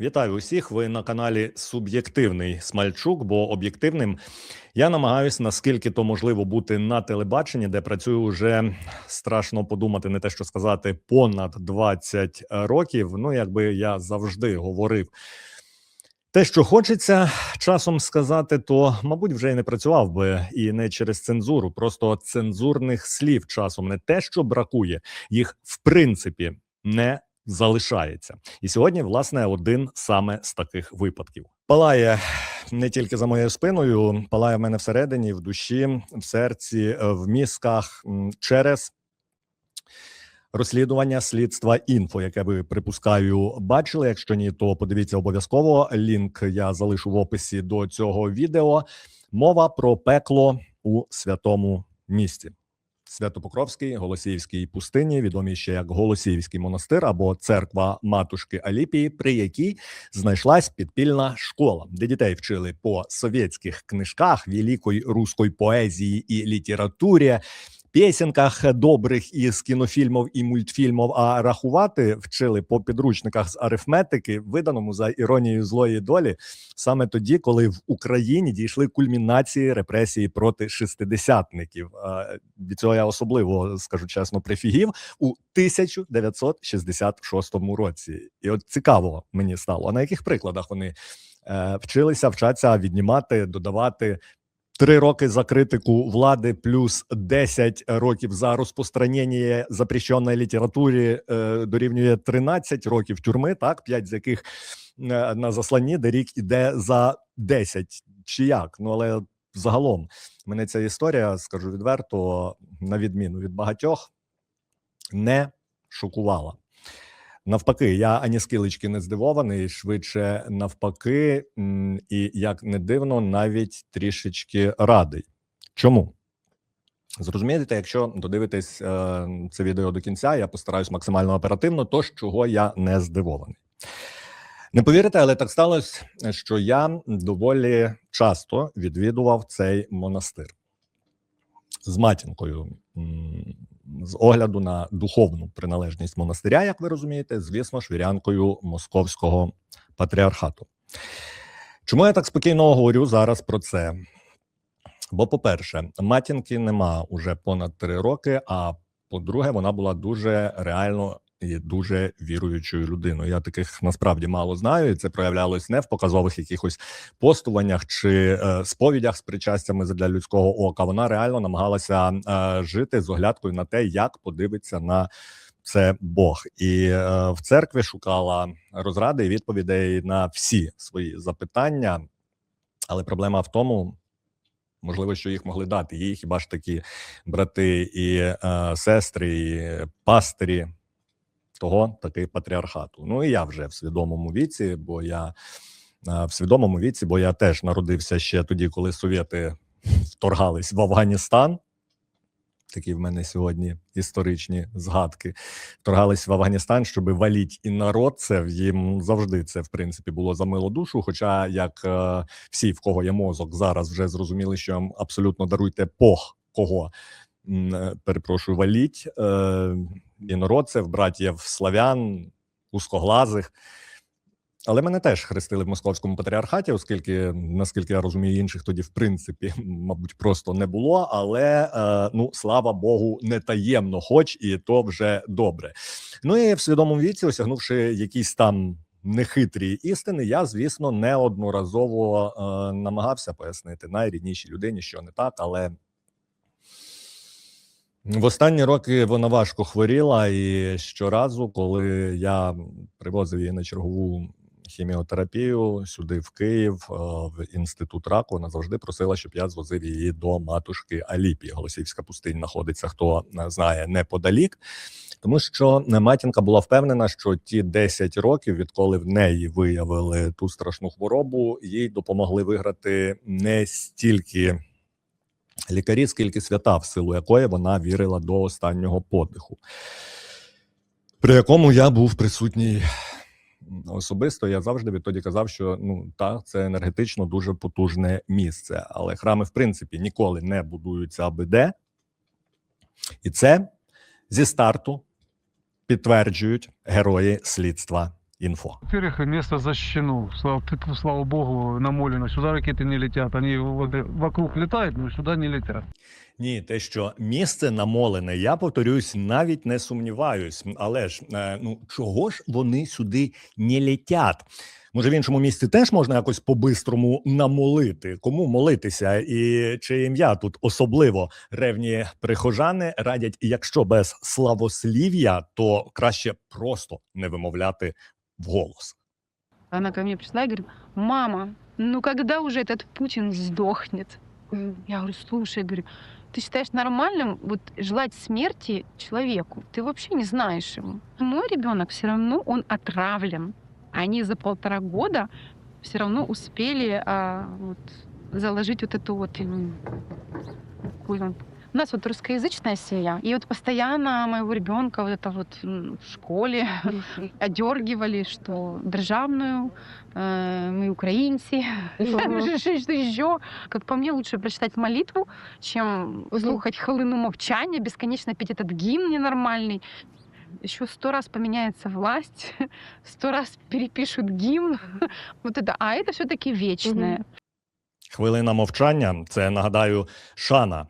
Вітаю усіх. Ви на каналі Суб'єктивний Смальчук, бо об'єктивним я намагаюся наскільки то можливо бути на телебаченні, де працюю вже страшно подумати, не те, що сказати, понад 20 років. Ну, якби я завжди говорив. Те, що хочеться часом сказати, то мабуть вже і не працював би і не через цензуру. Просто цензурних слів часом не те, що бракує, їх в принципі не залишається. І сьогодні, власне, один саме з таких випадків. Палає не тільки за моєю спиною, палає в мене всередині, в душі, в серці, в мізках через розслідування слідства інфо, яке ви припускаю бачили. Якщо ні, то подивіться обов'язково. Лінк я залишу в описі до цього відео. Мова про пекло у святому місті. Святопокровській Голосіївській пустині, відомій ще як Голосіївський монастир або церква матушки Аліпії, при якій знайшлась підпільна школа, де дітей вчили по совєтських книжках великої руської поезії і літературі, пісенках добрих із кінофільмів і мультфільмів. А рахувати вчили по підручниках з арифметики, виданому за іронією злої долі, саме тоді, коли в Україні дійшли кульмінації репресії проти шестидесятників. Від цього я особливо скажу чесно, прифігів у 1966 році. І от цікаво мені стало, а на яких прикладах вони е, вчилися, вчаться віднімати, додавати. Три роки за критику влади, плюс 10 років за розпространення запрещеної літератури е, дорівнює 13 років тюрми, так, 5 з яких е, на засланні, де рік іде за 10. Чи як? Ну але загалом мене ця історія, скажу відверто, на відміну від багатьох, не шокувала. Навпаки, я ані скілечки не здивований, швидше навпаки, і як не дивно, навіть трішечки радий. Чому? Зрозумієте, якщо додивитесь е, це відео до кінця, я постараюсь максимально оперативно, тож чого я не здивований. Не повірите, але так сталося, що я доволі часто відвідував цей монастир з матінкою. З огляду на духовну приналежність монастиря, як ви розумієте, звісно ж, вірянкою московського патріархату. Чому я так спокійно говорю зараз про це? Бо, по-перше, матінки нема уже понад три роки. А по-друге, вона була дуже реально і дуже віруючою людиною. Я таких насправді мало знаю, і це проявлялось не в показових якихось постуваннях чи е, сповідях з причастями для людського ока. Вона реально намагалася е, жити з оглядкою на те, як подивиться на це Бог, і е, в церкві шукала розради і відповідей на всі свої запитання. Але проблема в тому, можливо, що їх могли дати їй, хіба ж такі брати і е, сестри, і пастирі того таки патріархату. Ну і я вже в свідомому віці, бо я в свідомому віці, бо я теж народився ще тоді, коли совєти вторгались в Афганістан. Такі в мене сьогодні історичні згадки. Вторгались в Афганістан, щоб валіть і народ. Це їм завжди це в принципі було за милу душу. Хоча, як е, всі, в кого є мозок, зараз вже зрозуміли, що абсолютно даруйте пох кого перепрошую, валіть е, інородців, братів славян, узкоглазих. Але мене теж хрестили в московському патріархаті, оскільки, наскільки я розумію, інших тоді, в принципі, мабуть, просто не було. Але е, ну слава Богу, не таємно, хоч і то вже добре. Ну і в свідомому віці, осягнувши якісь там нехитрі істини, я, звісно, неодноразово е, намагався пояснити найріднішій людині, що не так, але. В останні роки вона важко хворіла, і щоразу, коли я привозив її на чергову хіміотерапію сюди, в Київ, е, в інститут раку, вона завжди просила, щоб я звозив її до матушки Аліпі. Голосівська пустинь знаходиться, хто е, знає неподалік. Тому що матінка була впевнена, що ті 10 років, відколи в неї виявили ту страшну хворобу, їй допомогли виграти не стільки лікарі, скільки свята, в силу якої вона вірила до останнього подиху, при якому я був присутній особисто. Я завжди відтоді казав, що ну так, це енергетично дуже потужне місце. Але храми, в принципі, ніколи не будуються аби де. І це зі старту підтверджують герої слідства інфо. Во-первых, место защищено. Слава, слава богу, намолено. Сюда ракеты не летят. Они вокруг летают, но сюда не летят. Ні, те, що місце намолене, я повторюсь, навіть не сумніваюсь. Але ж е, ну чого ж вони сюди не летять? Може, в іншому місці теж можна якось по-бистрому намолити. Кому молитися? І чи ім'я тут особливо ревні прихожани радять, якщо без славослів'я, то краще просто не вимовляти вголос. Она ко мне пришла и говорит, мама, ну когда уже этот Путин сдохнет? Я говорю, слушай, говорю, ты считаешь нормальным вот желать смерти человеку? Ты вообще не знаешь его. Мой ребенок все равно он отравлен. Они за полтора года все равно успели а, вот, заложить вот эту вот какую- у нас вот русскоязычная семья, и вот постоянно моего ребенка вот это вот м, в школе одергивали, что державную, э, мы украинцы, что еще. Как по мне, лучше прочитать молитву, чем слухать хвилину мовчания, бесконечно петь этот гимн ненормальный. Еще сто раз поменяется власть, сто раз перепишут гимн. Вот это. А это все-таки вечное. Хвилина мовчання це нагадаю шана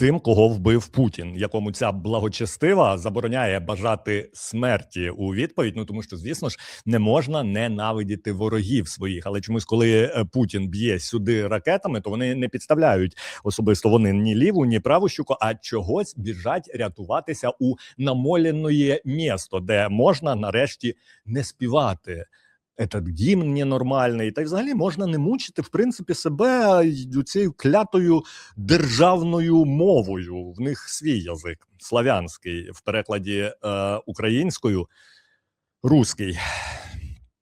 тим, кого вбив Путін, якому ця благочестива забороняє бажати смерті у відповідь. Ну тому що, звісно ж, не можна ненавидіти ворогів своїх. Але чомусь, коли е, Путін б'є сюди ракетами, то вони не підставляють особисто вони ні ліву, ні праву щуку, а чогось біжать рятуватися у намоленої місто, де можна нарешті не співати этот гімн ненормальний, та й взагалі можна не мучити в принципі себе й цією клятою державною мовою. В них свій язик славянський в перекладі е, українською руський.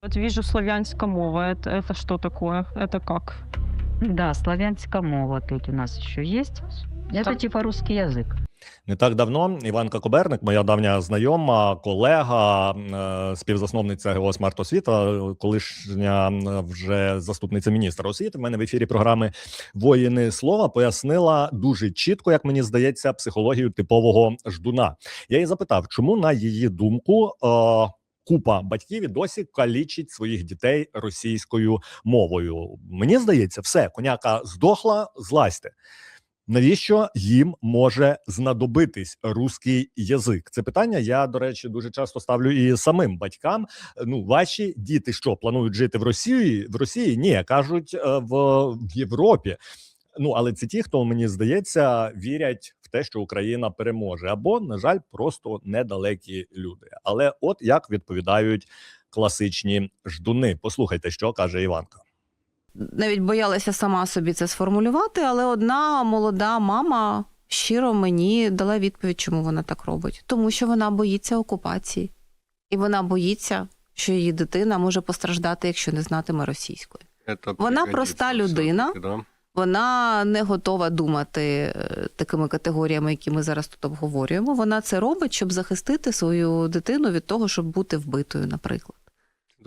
Вот вижу славянская мова. Это, это что такое? Это как? Да, славянская мова тут у нас еще есть. Это Так. типа русский язык. Не так давно Іванка Коберник, моя давня знайома, колега, е, співзасновниця ГО «Смарт Освіта, колишня е, вже заступниця міністра освіти. В мене в ефірі програми Воїни слова пояснила дуже чітко, як мені здається, психологію типового ждуна. Я її запитав, чому на її думку. Е, Купа батьків і досі калічить своїх дітей російською мовою. Мені здається, все коняка здохла, злазьте. Навіщо їм може знадобитись руський язик? Це питання я, до речі, дуже часто ставлю і самим батькам. Ну, ваші діти що планують жити в Росії? В Росії ні, кажуть е, в, в Європі. Ну але це ті, хто мені здається, вірять в те, що Україна переможе, або на жаль, просто недалекі люди. Але от як відповідають класичні ждуни. Послухайте, що каже Іванка. Навіть боялася сама собі це сформулювати, але одна молода мама щиро мені дала відповідь, чому вона так робить. Тому що вона боїться окупації, і вона боїться, що її дитина може постраждати, якщо не знатиме російської. Это Вона проста людина. да? Вона не готова думати е, такими категоріями, які ми зараз тут обговорюємо. Вона це робить, щоб захистити свою дитину від того, щоб бути вбитою, наприклад.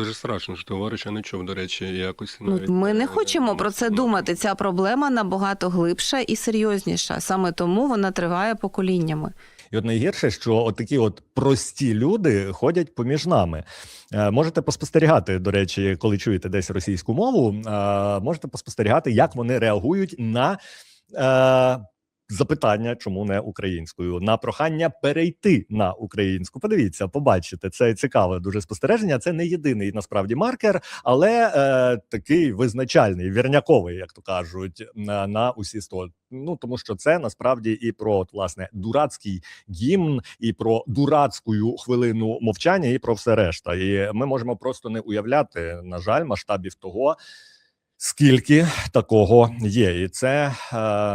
Дуже страшно, що товариш, я не чув, до речі, якось Ну, навіть, ми не е, хочемо про це думати. Ця проблема набагато глибша і серйозніша. Саме тому вона триває поколіннями. І от найгірше, що от такі от прості люди ходять поміж нами. Е, можете поспостерігати, до речі, коли чуєте десь російську мову, е, можете поспостерігати, як вони реагують на е, запитання, чому не українською, на прохання перейти на українську. Подивіться, побачите, це цікаве дуже спостереження. Це не єдиний насправді маркер, але е, такий визначальний, вірняковий, як то кажуть, на, на усі сто. Ну тому що це насправді і про от, власне дурацький гімн, і про дурацьку хвилину мовчання, і про все решта. І ми можемо просто не уявляти, на жаль, масштабів того. Скільки такого є, і це е,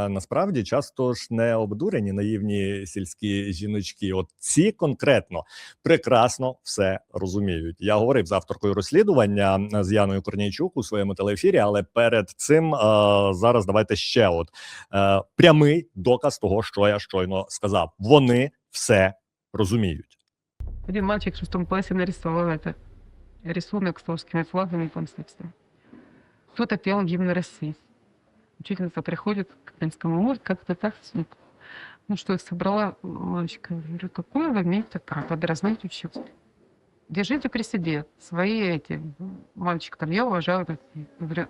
насправді часто ж не обдурені наївні сільські жіночки. От ці конкретно прекрасно все розуміють. Я говорив з авторкою розслідування е, з Яною Корнійчук у своєму телеефірі, але перед цим е, зараз давайте ще от е, прямий доказ того, що я щойно сказав. Вони все розуміють. Один мальчик в шестом классе нарисовал это рисунок русскими флагами по концепции. Кто-то пел гимн России. Учительница приходит к Крымскому морю, как-то так. Ну что, я собрала мальчика. Говорю, какое вы имеете право подразнить учителя? держите при себе свои эти, мальчик там, я уважаю, так, я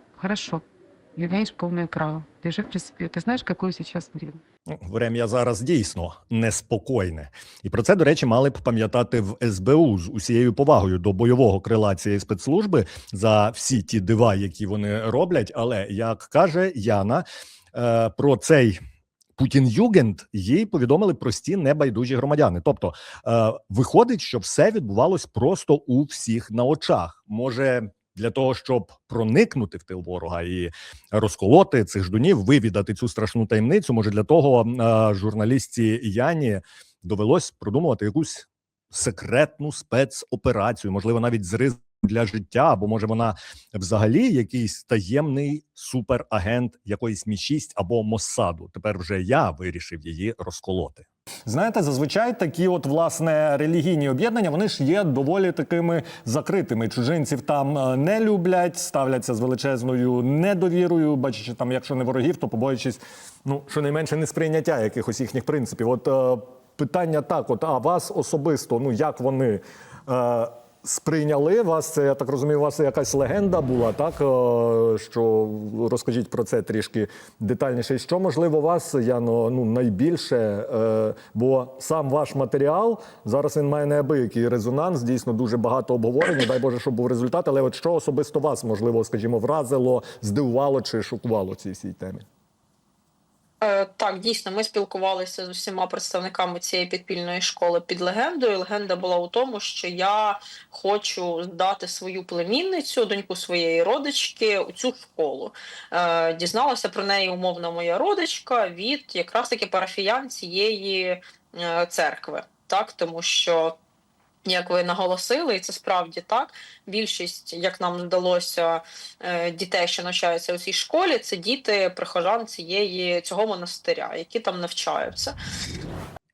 говорю, хорошо, имеешь полное право, держи при себе. Ты знаешь, какое сейчас время? Ну, Врем'я зараз дійсно неспокійне, і про це, до речі, мали б пам'ятати в СБУ з усією повагою до бойового крила цієї спецслужби за всі ті дива, які вони роблять. Але як каже Яна, е, про цей Путін-Югенд їй повідомили прості небайдужі громадяни. Тобто, е, виходить, що все відбувалось просто у всіх на очах. Може. Для того щоб проникнути в тил ворога і розколоти цих ждунів, вивідати цю страшну таємницю. Може, для того журналістці Яні довелось продумувати якусь секретну спецоперацію, можливо, навіть з ризиком для життя, або може вона взагалі якийсь таємний суперагент якоїсь мі 6 або Моссаду. Тепер вже я вирішив її розколоти. Знаєте, зазвичай такі, от власне релігійні об'єднання, вони ж є доволі такими закритими. Чужинців там е, не люблять, ставляться з величезною недовірою, бачачи там, якщо не ворогів, то побоюючись, ну щонайменше несприйняття якихось їхніх принципів. От е, питання так: от а вас особисто, ну як вони. Е, Сприйняли вас, це я так розумію, у вас якась легенда була, так е, що розкажіть про це трішки детальніше. Що можливо вас, Яно, ну найбільше, е, бо сам ваш матеріал зараз він має неабиякий резонанс, дійсно дуже багато обговорення. Дай Боже, щоб був результат. Але от що особисто вас можливо, скажімо, вразило, здивувало чи шокувало цій всій темі? Е, Так, дійсно, ми спілкувалися з усіма представниками цієї підпільної школи під легендою. Легенда була у тому, що я хочу здати свою племінницю, доньку своєї родички, у цю школу. Е, Дізналася про неї умовна моя родичка від якраз таки парафіян цієї е, церкви. Так, тому що. Як ви наголосили, і це справді так. Більшість, як нам вдалося, е, дітей, що навчаються у цій школі, це діти прихожан цієї цього монастиря, які там навчаються.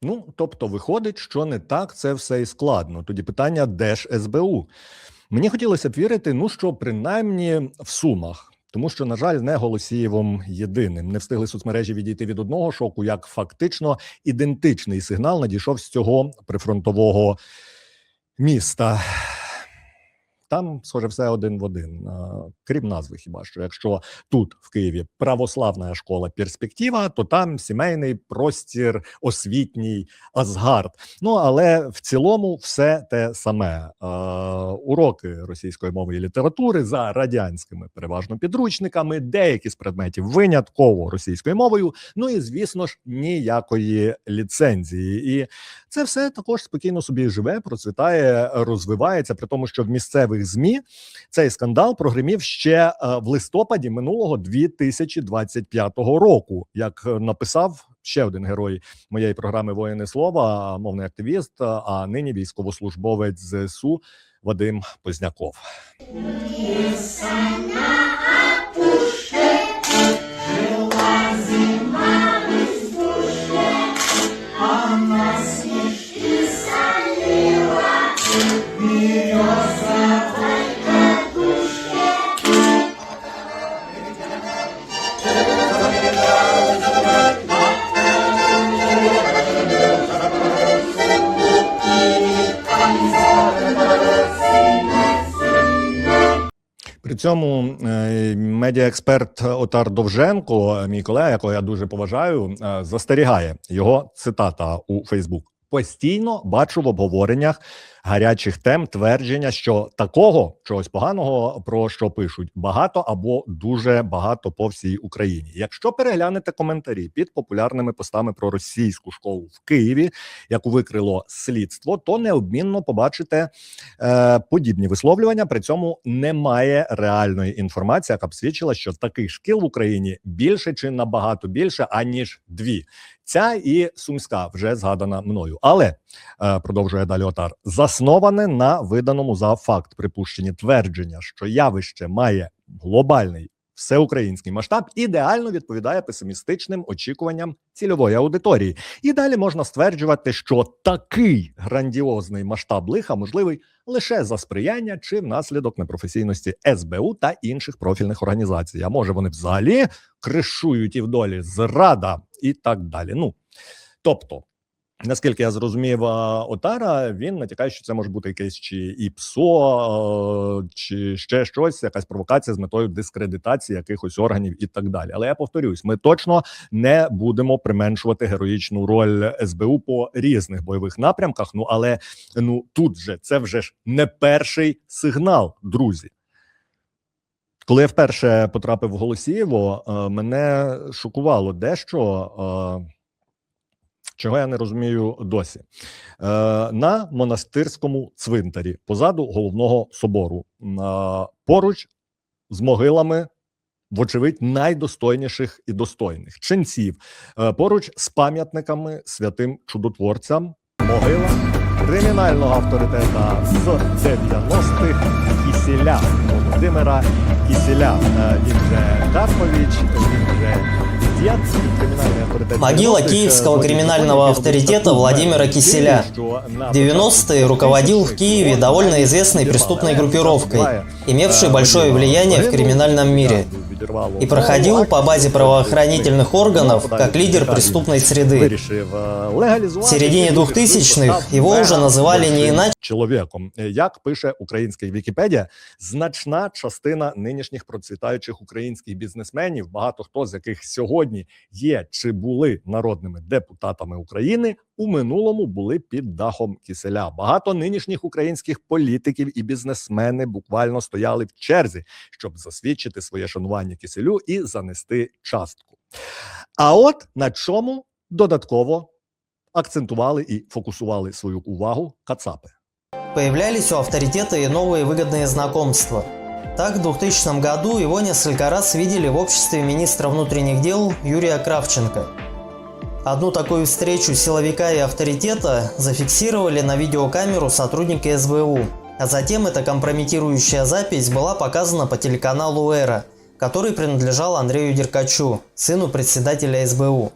Ну, тобто, виходить, що не так це все і складно. Тоді питання, де ж СБУ? Мені хотілося б вірити, ну що принаймні в сумах. Тому що, на жаль, не Голосієвом єдиним не встигли соцмережі відійти від одного шоку, як фактично ідентичний сигнал надійшов з цього прифронтового міста. Там, схоже, все один в один, крім назви, хіба що. Якщо тут в Києві православна школа перспектива, то там сімейний простір, освітній Асгард. Ну але в цілому все те саме. Уроки російської мови і літератури за радянськими переважно підручниками, деякі з предметів винятково російською мовою. Ну і звісно ж ніякої ліцензії. І це все також спокійно собі живе, процвітає, розвивається, при тому, що в місцевих змі цей скандал прогримів ще е, в листопаді минулого 2025 року, як е, написав ще один герой моєї програми Воїни слова, мовний активіст, е, а нині військовослужбовець ЗСУ Вадим Позняков. Медіаексперт Отар Довженко, мій колега, якого я дуже поважаю, е, застерігає його цитата у Фейсбук. Постійно бачу в обговореннях гарячих тем твердження, що такого чогось поганого про що пишуть багато або дуже багато по всій Україні. Якщо переглянете коментарі під популярними постами про російську школу в Києві, яку викрило слідство, то неодмінно побачите е, подібні висловлювання. При цьому немає реальної інформації, яка б свідчила, що таких шкіл в Україні більше чи набагато більше аніж дві. Ця і сумська вже згадана мною, але е, продовжує далі Отар, засноване на виданому за факт припущенні твердження, що явище має глобальний всеукраїнський масштаб, ідеально відповідає песимістичним очікуванням цільової аудиторії. І далі можна стверджувати, що такий грандіозний масштаб лиха можливий лише за сприяння чи внаслідок непрофесійності СБУ та інших профільних організацій. А може вони взагалі кришують і в долі зрада і так далі. Ну тобто. Наскільки я зрозумів, Отара він натякає, що це може бути якесь чи і ПСО, е, чи ще щось, якась провокація з метою дискредитації якихось органів і так далі. Але я повторюсь, ми точно не будемо применшувати героїчну роль СБУ по різних бойових напрямках. Ну але ну тут же це вже ж не перший сигнал, друзі. Коли я вперше потрапив в Голосіїво, е, мене шокувало дещо. Чого я не розумію досі? Е, на монастирському цвинтарі позаду головного собору, е, поруч з могилами, вочевидь, найдостойніших і достойних ченців, е, поруч з пам'ятниками святим чудотворцям, могила кримінального авторитета з 90-х Кісіля Володимира Кісіля. Е, він же Карпович, він же дід, кримінальний авторитет. Могила 90-х, киевского е, криминального Володимир авторитета Статут, Владимира е, Киселя. що на В 90-е руководил в Киеве довольно известной преступной группировкой, имевшей большое влияние в криминальном мире, и проходил по базе правоохранительных органов как лидер преступной среды. В середине 2000-х его уже называли не иначе, чоловіком. Е, Як пише українська Вікіпедія, значна частина нинішніх процвітаючих українських бізнесменів, багато хто з яких сьогодні є чи були народними депутатами України, у минулому були під дахом киселя. Багато нинішніх українських політиків і бізнесмени буквально стояли в черзі, щоб засвідчити своє шанування киселю і занести частку. А от на чому додатково акцентували і фокусували свою увагу кацапи. появлялись у авторитета и новые выгодные знакомства. Так, в 2000 году его несколько раз видели в обществе министра внутренних дел Юрия Кравченко. Одну такую встречу силовика и авторитета зафиксировали на видеокамеру сотрудники СБУ, а затем эта компрометирующая запись была показана по телеканалу «Эра», который принадлежал Андрею Деркачу, сыну председателя СБУ.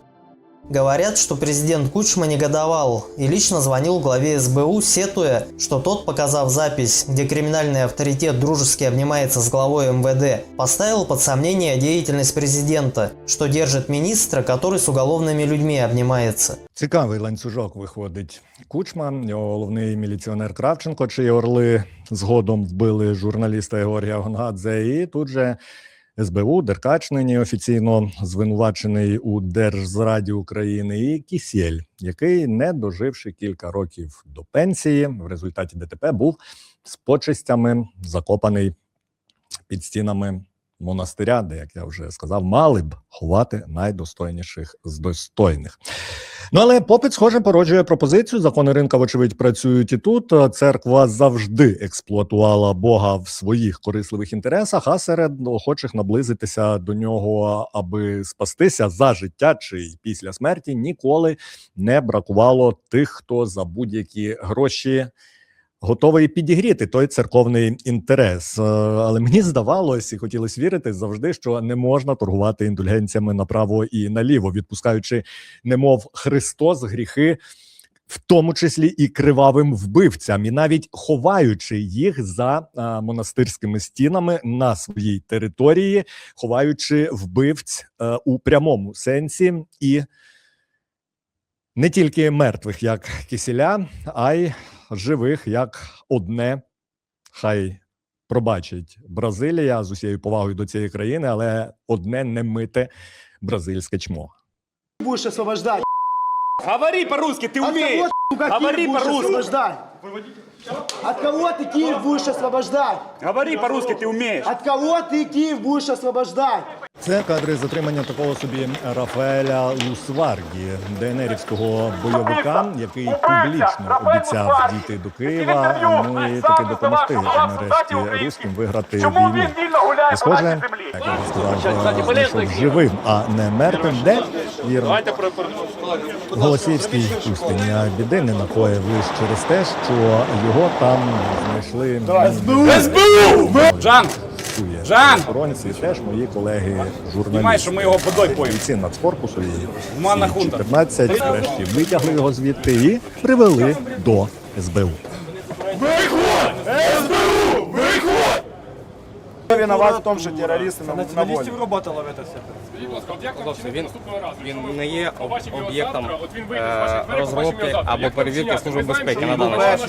Говорят, что президент Кучма негодовал и лично звонил главе СБУ, сетуя, что тот, показав запись, где криминальный авторитет дружески обнимается с главой МВД, поставил под сомнение деятельность президента, что держит министра, который с уголовными людьми обнимается. Цікавий ланцюжок виходить. Кучма, його головний міліціонер Кравченко, чиї орли згодом вбили журналіста Георгія Гонгадзе, і тут же СБУ, Деркач нині офіційно звинувачений у Держзраді України, і Кісєль, який, не доживши кілька років до пенсії, в результаті ДТП був з почистями закопаний під стінами монастиря, де, як я вже сказав, мали б ховати найдостойніших з достойних. Ну але попит, схоже, породжує пропозицію. Закони ринка, вочевидь, працюють і тут. Церква завжди експлуатувала Бога в своїх корисливих інтересах, а серед охочих наблизитися до нього, аби спастися за життя чи після смерті, ніколи не бракувало тих, хто за будь-які гроші готовий підігріти той церковний інтерес. Е, Але мені здавалось і хотілося вірити завжди, що не можна торгувати індульгенціями направо і наліво, відпускаючи, немов Христос, гріхи. В тому числі і кривавим вбивцям, і навіть ховаючи їх за а, монастирськими стінами на своїй території, ховаючи вбивць е, у прямому сенсі, і не тільки мертвих, як кисіля, а й живих як одне. Хай пробачить Бразилія з усією повагою до цієї країни, але одне немите бразильське чмо. Будеш освобождать? Говори по-русски, ты От умеешь! кого, сука, Говори Киев будешь по-русски. освобождать? От кого ты Киев будешь освобождать? Говори по-русски, ты умеешь! От кого ты Киев будешь освобождать? Це кадри затримання такого собі Рафаеля Лусваргі, ДНРівського бойовика, який публічно обіцяв дійти до Києва. Ну і таки допомогти нарешті руським виграти війну. І схоже, як я вже сказав, знайшов живим, а не мертвим. Де вірно. Голосіївський пустині, а біди не накоїв лише через те, що його там знайшли СБУ! Жан! Жан! охоронці, теж мої колеги журналісти. Знімай, що ми його водой поїмо. Бійці нацкорпусу і Манна хунта. 14 врешті витягли його звідти і привели до СБУ. кто виноват в том, что террористы на, на воле. Націоналістів робота ловити все. Хлопці, він, він не є об- об'єктом е, розробки або перевірки Служби безпеки на даний час.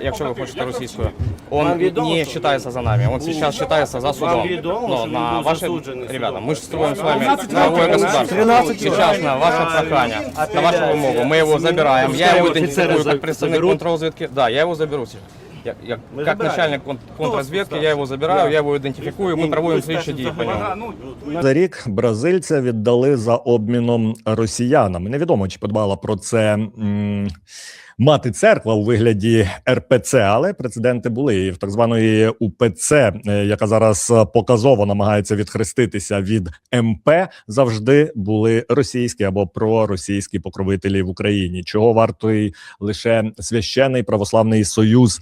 Якщо ви хочете російською. Он Вам відомо, не що- считается за нами, он сейчас считается за судом. відомо, Но що він на був ваши, засуджений ребята, судом? мы же строим с вами 12 правовое человек, государство. 13 Сейчас на ваше прохание, на вашу вымогу, мы его забираем. Я его идентификую как представник контрразведки. Да, я его заберу сейчас. Я, я, как начальник кон- контрразведки, я его забираю, я его идентификую, мы проводим слідчі дії по ньому. За рік бразильця віддали за обміном росіянам. Невідомо, чи подбала про це м, мати церква у вигляді РПЦ, але прецеденти були і в так званої УПЦ, е, яка зараз показово намагається відхреститися від МП. Завжди були російські або проросійські покровителі в Україні. Чого вартий лише священий православний союз.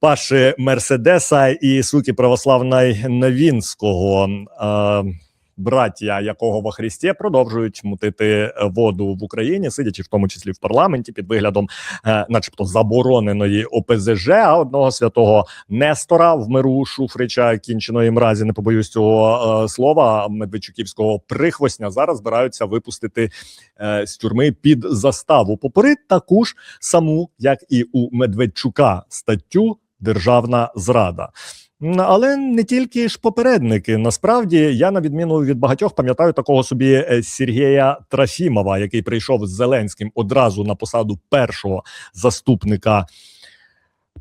Паши Мерседеса і суки православної Новінського, е, браття якого во Христі продовжують мутити воду в Україні, сидячи в тому числі в парламенті під виглядом, е, начебто, забороненої ОПЗЖ, а одного святого Нестора в миру Шуфрича, кінченої мразі, не побоюсь цього е, слова, Медведчуківського прихвостня зараз збираються випустити е, з тюрми під заставу. Попри таку ж саму, як і у Медведчука, статтю Державна зрада. Але не тільки ж попередники. Насправді я, на відміну від багатьох, пам'ятаю такого собі е, Сергія Трофімова, який прийшов з Зеленським одразу на посаду першого заступника.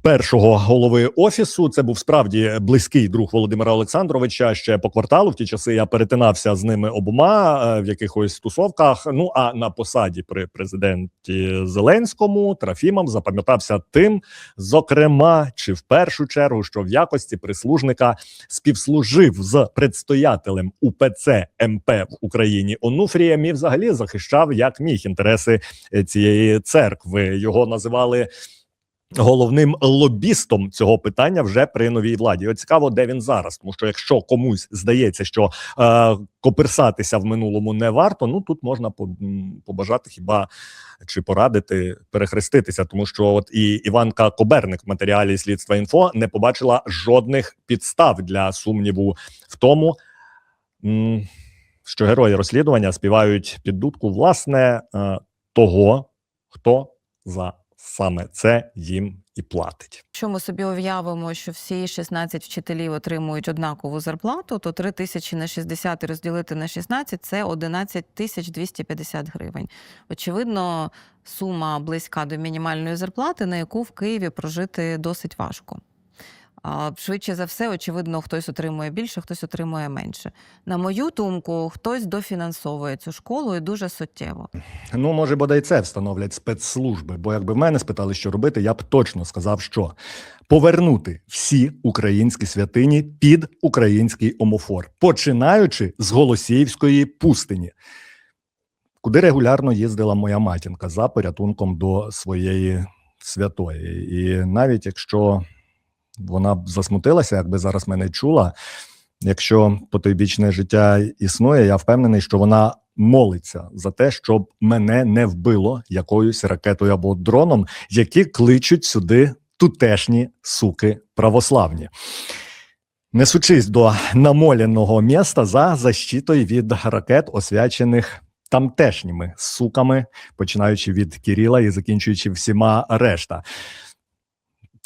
Першого голови офісу це був справді близький друг Володимира Олександровича. Ще по кварталу в ті часи я перетинався з ними обома е, в якихось тусовках. Ну а на посаді при президенті Зеленському Трофімов запам'ятався тим, зокрема, чи в першу чергу, що в якості прислужника співслужив з предстоятелем УПЦ МП в Україні Онуфрієм і взагалі захищав як міг інтереси е, цієї церкви. Його називали. Головним лобістом цього питання вже при новій владі. От цікаво, де він зараз. Тому що якщо комусь здається, що е, коперсатися в минулому не варто, ну тут можна побажати хіба чи порадити перехреститися, тому що от і Іванка Коберник в матеріалі слідства інфо не побачила жодних підстав для сумніву в тому, що герої розслідування співають під дудку власне е, того, хто за саме це їм і платить. Якщо ми собі уявимо, що всі 16 вчителів отримують однакову зарплату, то 3 тисячі на 60 розділити на 16 – це 11 тисяч 250 гривень. Очевидно, сума близька до мінімальної зарплати, на яку в Києві прожити досить важко. Швидше за все, очевидно, хтось отримує більше, хтось отримує менше. На мою думку, хтось дофінансовує цю школу і дуже суттєво. Ну, може, бодай це встановлять спецслужби. Бо якби в мене спитали, що робити, я б точно сказав, що повернути всі українські святині під український омофор, починаючи з Голосіївської пустині, куди регулярно їздила моя матінка за порятунком до своєї святої. І навіть якщо вона б засмутилася, якби зараз мене чула. Якщо потойбічне життя існує, я впевнений, що вона молиться за те, щоб мене не вбило якоюсь ракетою або дроном, які кличуть сюди тутешні суки православні. Несучись до намоленого міста за защитою від ракет, освячених тамтешніми суками, починаючи від Кіріла і закінчуючи всіма решта.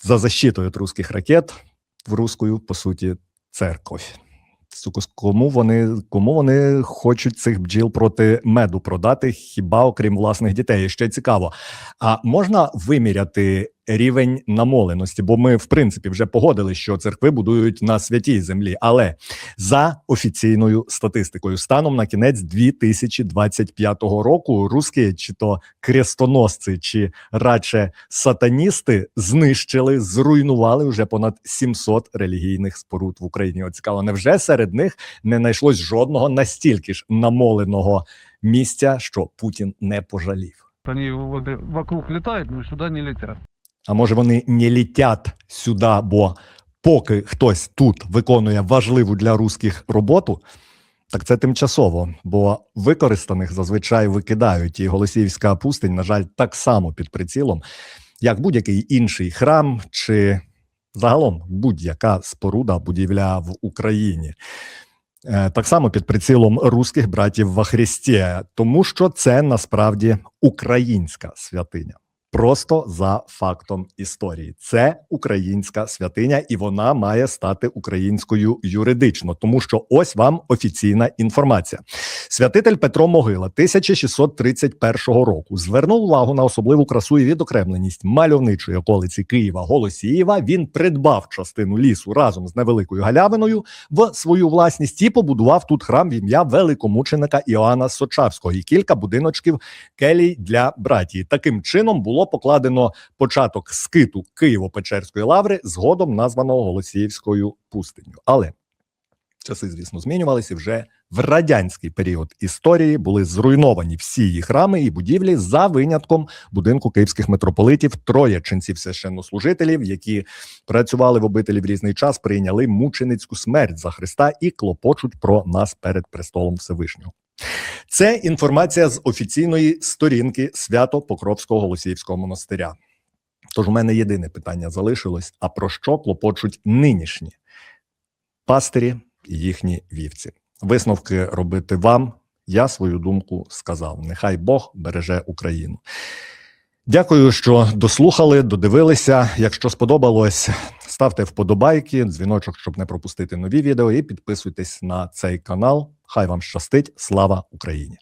За защитою від русських ракет в русскую, по суті, церковь. Кому вони, кому вони хочуть цих бджіл проти меду продати, хіба окрім власних дітей? Ще цікаво. А можна виміряти рівень намоленості? Бо ми, в принципі, вже погодили, що церкви будують на святій землі. Але за офіційною статистикою, станом на кінець 2025 року, русські чи то крестоносці, чи радше сатаністи знищили, зруйнували вже понад 700 релігійних споруд в Україні. От цікаво, невже серед них не знайшлось жодного настільки ж намоленого місця, що Путін не пожалів? Они вокруг летают, но сюда не летят. А може вони не літять сюди, бо поки хтось тут виконує важливу для русських роботу, так це тимчасово, бо використаних зазвичай викидають. І Голосіївська пустинь, на жаль, так само під прицілом, як будь-який інший храм чи загалом будь-яка споруда, будівля в Україні. Е, Так само під прицілом руських братів во Христі, тому що це насправді українська святиня. Просто за фактом історії. Це українська святиня, і вона має стати українською юридично, тому що ось вам офіційна інформація. Святитель Петро Могила 1631 року звернув увагу на особливу красу і відокремленість мальовничої околиці Києва Голосіїва. Він придбав частину лісу разом з невеликою галявиною в свою власність і побудував тут храм в ім'я великомученика Іоанна Сочавського і кілька будиночків келій для братії. Таким чином було покладено початок скиту Києво-Печерської лаври, згодом названого Голосіївською пустиню. Але часи, звісно, змінювалися вже в радянський період історії були зруйновані всі її храми і будівлі за винятком будинку київських митрополитів, троєчинців священнослужителів, які працювали в обителі в різний час, прийняли мученицьку смерть за Христа і клопочуть про нас перед престолом Всевишнього. Це інформація з офіційної сторінки свято Покровського Голосіївського монастиря. Тож у мене єдине питання залишилось: а про що клопочуть нинішні пастирі і їхні вівці? Висновки робити вам. Я свою думку сказав. Нехай Бог береже Україну. Дякую, що дослухали, додивилися. Якщо сподобалось, ставте вподобайки, дзвіночок, щоб не пропустити нові відео, і підписуйтесь на цей канал. Хай вам щастить! Слава Україні!